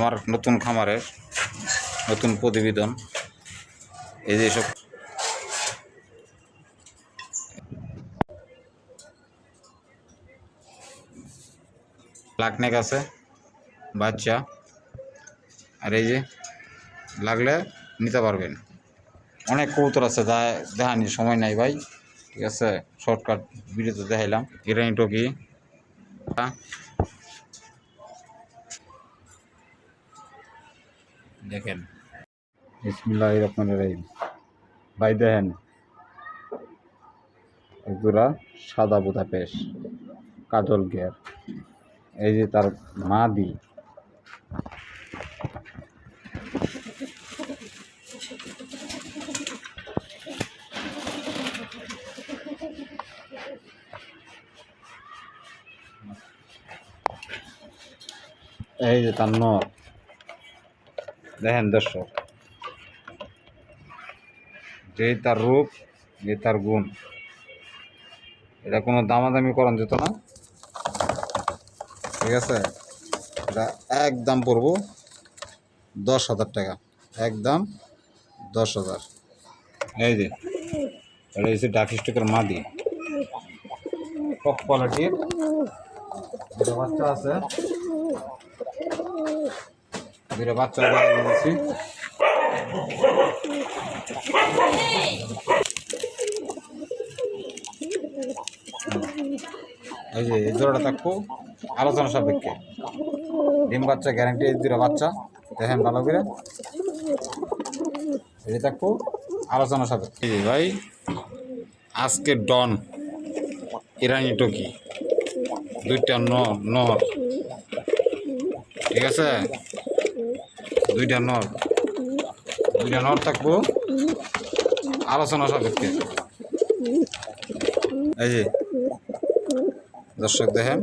আমার নতুন খামারের নতুন প্রতিবেদন। এই যে সব লাকনেক আছে, বাচ্চা। আর এই যে, লাগলে নিতে পারবেন। অনেক কৌতর আছে দেখানি সময় নাই ভাই। ঠিক আছে শর্টকাট ভিডিওতে দেখাইলাম। ইরানি টকি। দেখেন। বিসমিল্লাহ রহমান রহিম। ভাই, দেখেন। একজোড়া সাদা বুদা পেশ, কাজল গিয়ার এই যে তার মা দি এই যে তার নর দেখেন দর্শক, যেই তার রূপ যে তার গুণ, এটা কোনো দামাদামি করান যেত না। ঠিক আছে? এটা একদম পড়ব দশ হাজার টাকা। একদম দশ হাজার। এই যে, এটা হচ্ছে ডাক স্টকের মাদি। টপ কোয়ালিটির। বাচ্চা আছে। দুটো বাচ্চা দিয়েছি এই যে, এই জোড়াটা থাকব আলোচনা সাপেক্ষে। ডিম বাচ্চা গ্যারান্টি এই দুটো বাচ্চা, দেখেন ভালো করে। এই থাকব আলোচনা সাপেক্ষে। ভাই, আজকে ডন, ইরানি টকি। দুইটা নর নর। ঠিক আছে? দুইটা নর দুইটা নর থাকব। আলোচনা সাপেক্ষে। এই যে, দর্শক দেখেন।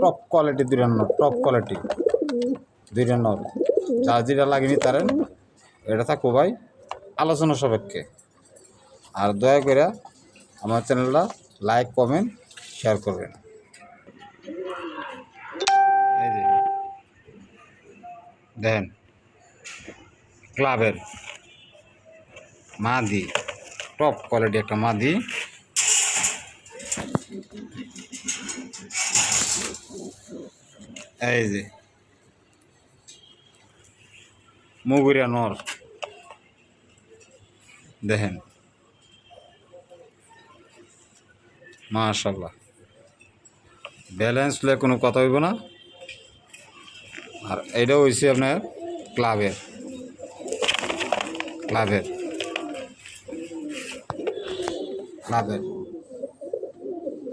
টপ কোয়ালিটি দুইটা নর টপ কোয়ালিটি দুইটা নর যা যেটা লাগেনি তারেন এটা থাকব ভাই আলোচনা সাপেক্ষে। আর দয়া করে আমার চ্যানেলটা লাইক, কমেন্ট শেয়ার করবেন। এই যে দেখেন ক্লাবের মাদি টপ কোয়ালিটি একটা মাদি। এই যে, মুগুরিয়া নর। দেখেন। মাশাল্লাহ ব্যালেন্স হলে কোনো কথা হইব না। আর এইটা হয়েছে আপনার ক্লাবের। ক্লাবের। ক্লাবের।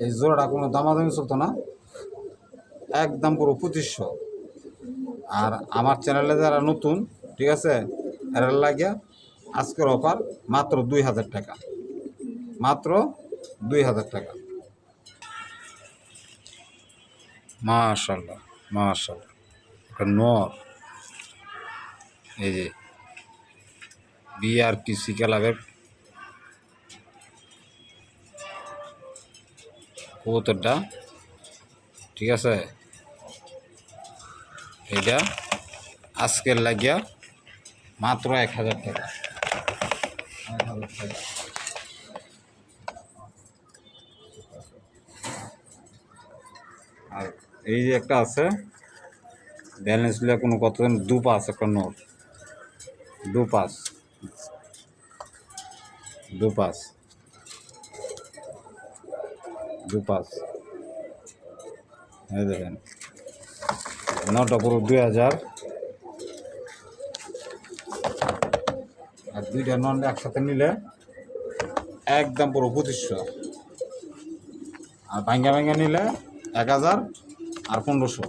এই জোড়াটা কোনো দামাদামি চলতো না। একদম পুরো পঁচিশশো। আর আমার চ্যানেলে যারা নতুন, ঠিক আছে, এর লাগিয়া আজকের অফার মাত্র দুই হাজার টাকা। মাত্র দুই হাজার টাকা। মাশাল্লাহ মাশাল্লাহ। একটা নর এই যে বিআরটিসি ক্লাবের কবুতরটা, ঠিক আছে? এটা আজকের লাগিয়া মাত্র এক হাজার টাকা এক হাজার টাকা। আর এই যে একটা আছে ব্যালেন্স হলে কোনো কতজন দু পাস, একটা নোট। দু পাস। দু পাস। দু পাস। এই দেখেন, নটা পুরো দুই হাজার। আর দুইটা নন একসাথে নিলে একদম পুরো পঁচিশশো আর ভাঙ্গা ভাঙ্গা নিলে এক হাজার আর পনেরোশো।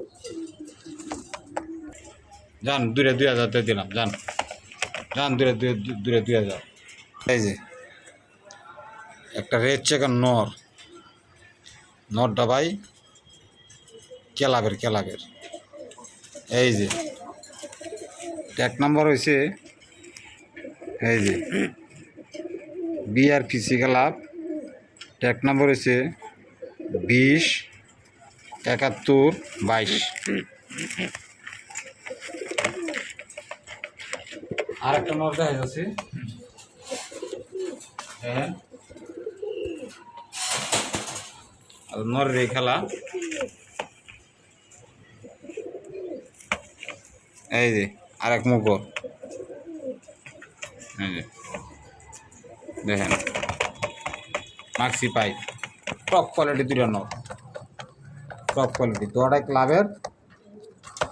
যান দূরে দুই হাজার দিয়ে দিলাম যান যান দূরে দূরে দুই হাজার। এই যে, একটা রেড চেকার নর। নরটা ভাই, কেলাবের কেলাবের। এই যে, এক নম্বর হয়েছে এই যে বিআর পিসি ক্লাব। এক নম্বর হয়েছে বিশ, একাত্তর, বাইশ। আর একটা নর দেখা যাচ্ছে হ্যাঁ নরের এই খেলা। এই যে আর এক মুগর এই যে। দেখেন। মাক্সি পাই। টপ কোয়ালিটি দুটো নর টপ কোয়ালিটি। দুটাই ক্লাবের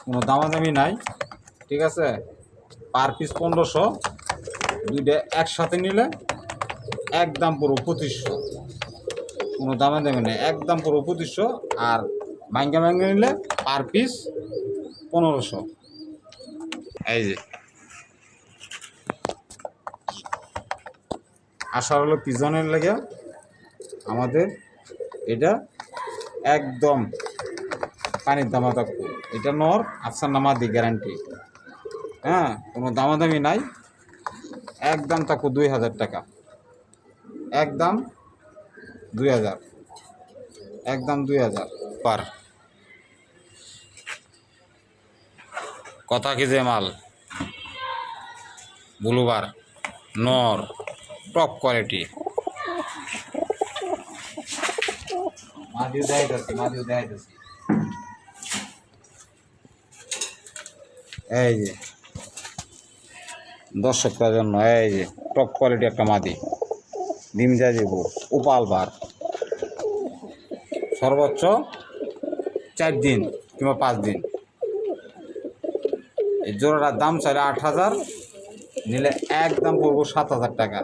কোনো দামাদামি নাই। ঠিক আছে? পার পিস পনেরোশো। দুইটা একসাথে নিলে একদম পুরো পঁচিশশো। কোনো দামে দামে নেই একদম পুরো পঁচিশশো আর মাইঙ্গা মাইঙ্গা নিলে পার পিস পনেরোশো। এই যে। আশা হলো পিজনের লেগে আমাদের এটা একদম পানির দামা থাকব এটা নর আফসার নামাদি গ্যারান্টি হ্যাঁ কোনো দামাদামি নাই। একদম থাকব দুই হাজার টাকা। একদম দুই হাজার। একদম দুই হাজার পার। কথা কি যে মাল? বুলুবার নর টপ কোয়ালিটি। মাদিও দেখাইতেছি মাদিও দেখাইতেছি। এই যে। দর্শকটার জন্য এই যে টপ কোয়ালিটি একটা মাদি, ডিম যা উপাল বার সর্বোচ্চ চার দিন কিংবা পাঁচ দিন। এই জোড়াটার দাম চাইলে আট হাজার, নিলে একদম পড়ব সাত হাজার টাকা।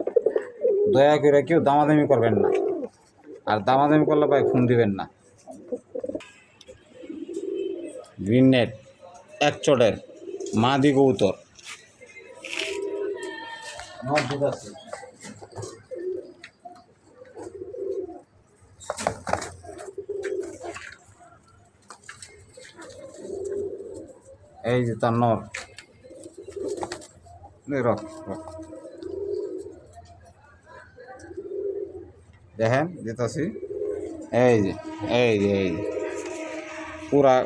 দয়া করে কেউ দামাদামি করবেন না। আর দামাদামি করলে ভাই ফোন দিবেন না। গ্রিন নেট এক চটের মাদি কৌতর এই যে তার নর। রক রক। দেখেন যেতাছি এই যে এই যে এই যে। পুরা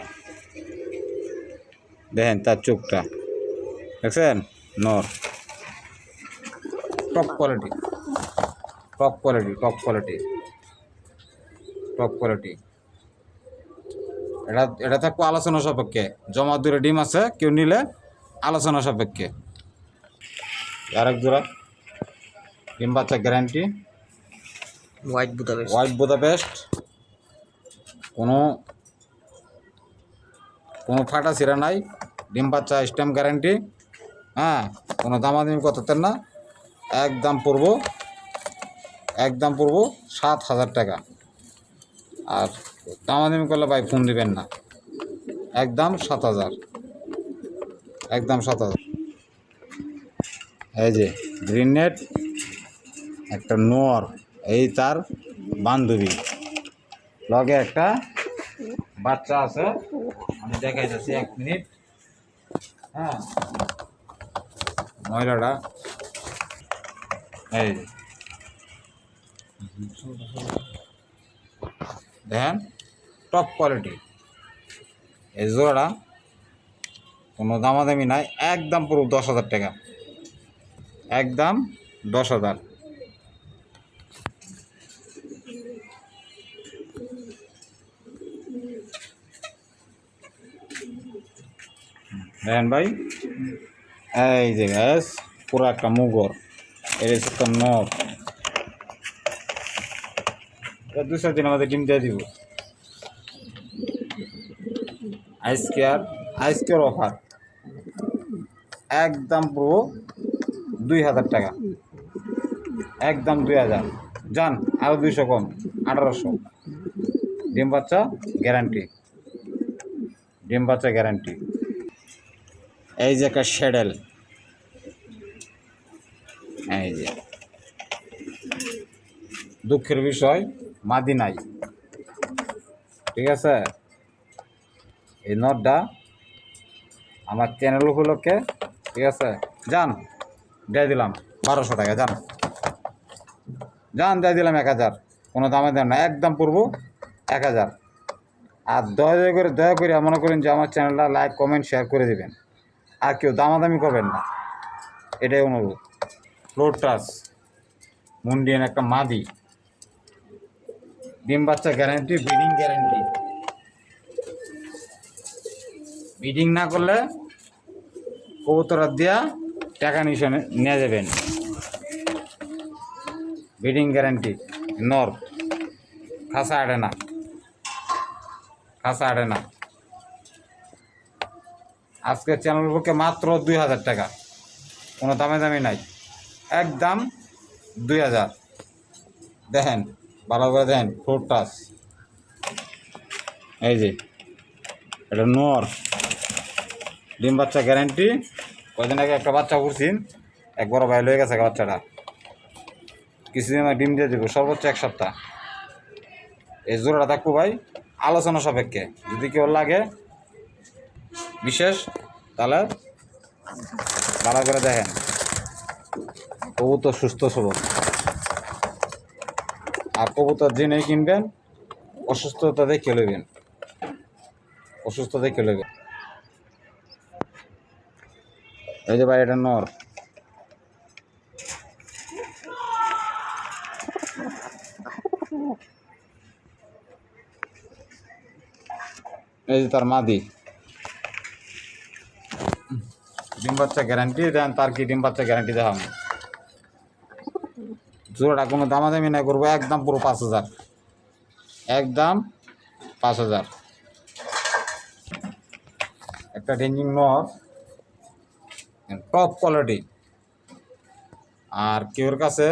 দেখেন তার চোখটা। দেখছেন? নর। Top quality top quality top quality top quality এটা এটা থাকব আলোচনা সাপেক্ষে। জমা দূরে ডিম আছে কেউ নিলে আলোচনা সাপেক্ষে। আরেক জোড়া। ডিম বাচ্চা guarantee white Budapest white Budapest কোনো কোনো ফাটা ছিঁড়া নাই। ডিম বাচ্চা স্ট্যাম্প গ্যারান্টি হ্যাঁ কোনো দামাদামি করতেন না। একদম পড়ব একদম পড়ব সাত হাজার টাকা। আর দামাদামি করলে ভাই ফোন দিবেন না। একদম সাত হাজার। একদম সাত হাজার। এই যে গ্রিন নেট, একটা নোয়ার, এই তার বান্ধবী। লগে একটা বাচ্চা আছে, আমি দেখাই যাচ্ছি এক মিনিট। হ্যাঁ মহিলাটা এই। দেখেন টপ কোয়ালিটি এই জোড়াটা কোনো দামাদামি নাই, একদম পুরো দশ হাজার টাকা। একদম দশ হাজার। দেখেন ভাই, এই যে গ্যাস পুরো একটা মুগর। এর হচ্ছে নর দু চার দিন আমাদের ডিম দিয়ে দিব। আইস কেয়ার আইস কেয়ার অফার। একদম পুরো দুই হাজার টাকা। একদম দুই হাজার। যান আরও দুইশো কম, আঠারোশো। ডিম বাচ্চা গ্যারান্টি। ডিম বাচ্চা গ্যারান্টি। এই যে একটা শ্যাডেল এই যে। দুঃখের বিষয় মাদি নাই ঠিক আছে? এই নটটা আমার চ্যানেল উপলক্ষে, ঠিক আছে? যান দিয়ে দিলাম। বারোশো টাকা যান যান দিয়ে দিলাম এক হাজার। কোনো দামে দেন না, একদম পড়ব এক হাজার। আর দয়া করে দয়া করে মনে করেন যে আমার চ্যানেলটা লাইক কমেন্ট শেয়ার করে দেবেন। আর কেউ দামাদামি করবেন না। এটাই অনুরোধ। টাচ মুন্ডিয়ান একটা মাদি। ডিম বাচ্চা গ্যারান্টি ব্রিডিং গ্যারান্টি ব্রিডিং না করলে কবুতরা দিয়া টাকা নিশে নিয়ে যাবেন। ব্রিডিং গ্যারান্টি নর খাসা আড়ে না। খাসা আড়ে না। আজকে চ্যানেল পক্ষে মাত্র দুই হাজার টাকা। কোনো দামে দামি নাই। একদম দুই হাজার। দেখেন, ভালো করে দেখেন ফোর টাচ এই যে, এটা নর ডিম বাচ্চা গ্যারান্টি কয়দিন আগে একটা বাচ্চা করছি একবার বাইর হয়ে গেছে বাচ্চাটা। কিছুদিন আমার ডিম দিয়ে দেবো, সর্বোচ্চ এক সপ্তাহ। এই জোড়াটা থাকব ভাই, আলোচনা সাপেক্ষে। যদি কেউ লাগে, বিশেষ, তাহলে ভালো করে দেখেন। কবুতর সুস্থ সবল। আর কবুতর জেনে কিনবেন, অসুস্থতা দেখে লইবেন অসুস্থ দেখে এই যে ভাই, এটা নর। এই যে তার মাদি। ডিম বাচ্চা গ্যারান্টি দেন, তার কি ডিম বাচ্চা গ্যারান্টি দেওয়া হবে জোড়াটা কোনো দামাদামি না করব, একদম পুরো পাঁচ হাজার। একদম পাঁচ হাজার। একটা রেঞ্জিং নর টপ কোয়ালিটি আর কেউর কাছে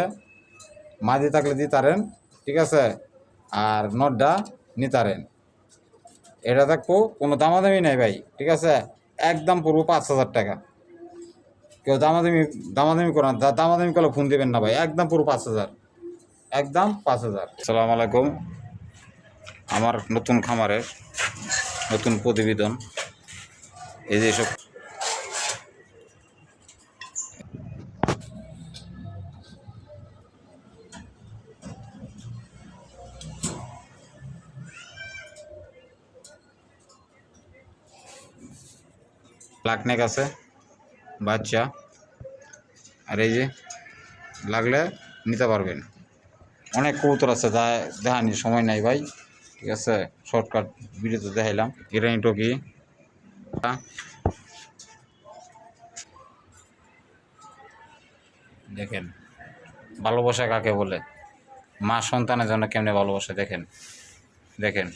মাঝি থাকলে দিতারেন ঠিক আছে? আর নটটা নিতারেন এটা থাকব কোনো দামাদামি নাই ভাই, ঠিক আছে? একদম পুরো পাঁচ হাজার টাকা। কেউ দামাদামি দামাদামি করেন দামাদামি করলে ফোন দেবেন না ভাই, একদম পুরো পাঁচ হাজার। একদম পাঁচ হাজার। সালাম আলাইকুম। আমার নতুন খামারে নতুন প্রতিবেদন। এই যে সব লাকনেক আছে। বাচ্চা। আর এই যে লাগলে নিতে পারবেন। অনেক কবুতর আছে, যা দেখানি সময় নাই ভাই। ঠিক আছে, শর্টকাট ভিডিওতে দেখাইলাম। ইরানি টকি। দেখেন, ভালোবাসা কাকে বলে? মা সন্তানের জন্য কেমনে ভালোবাসা, দেখেন। দেখেন।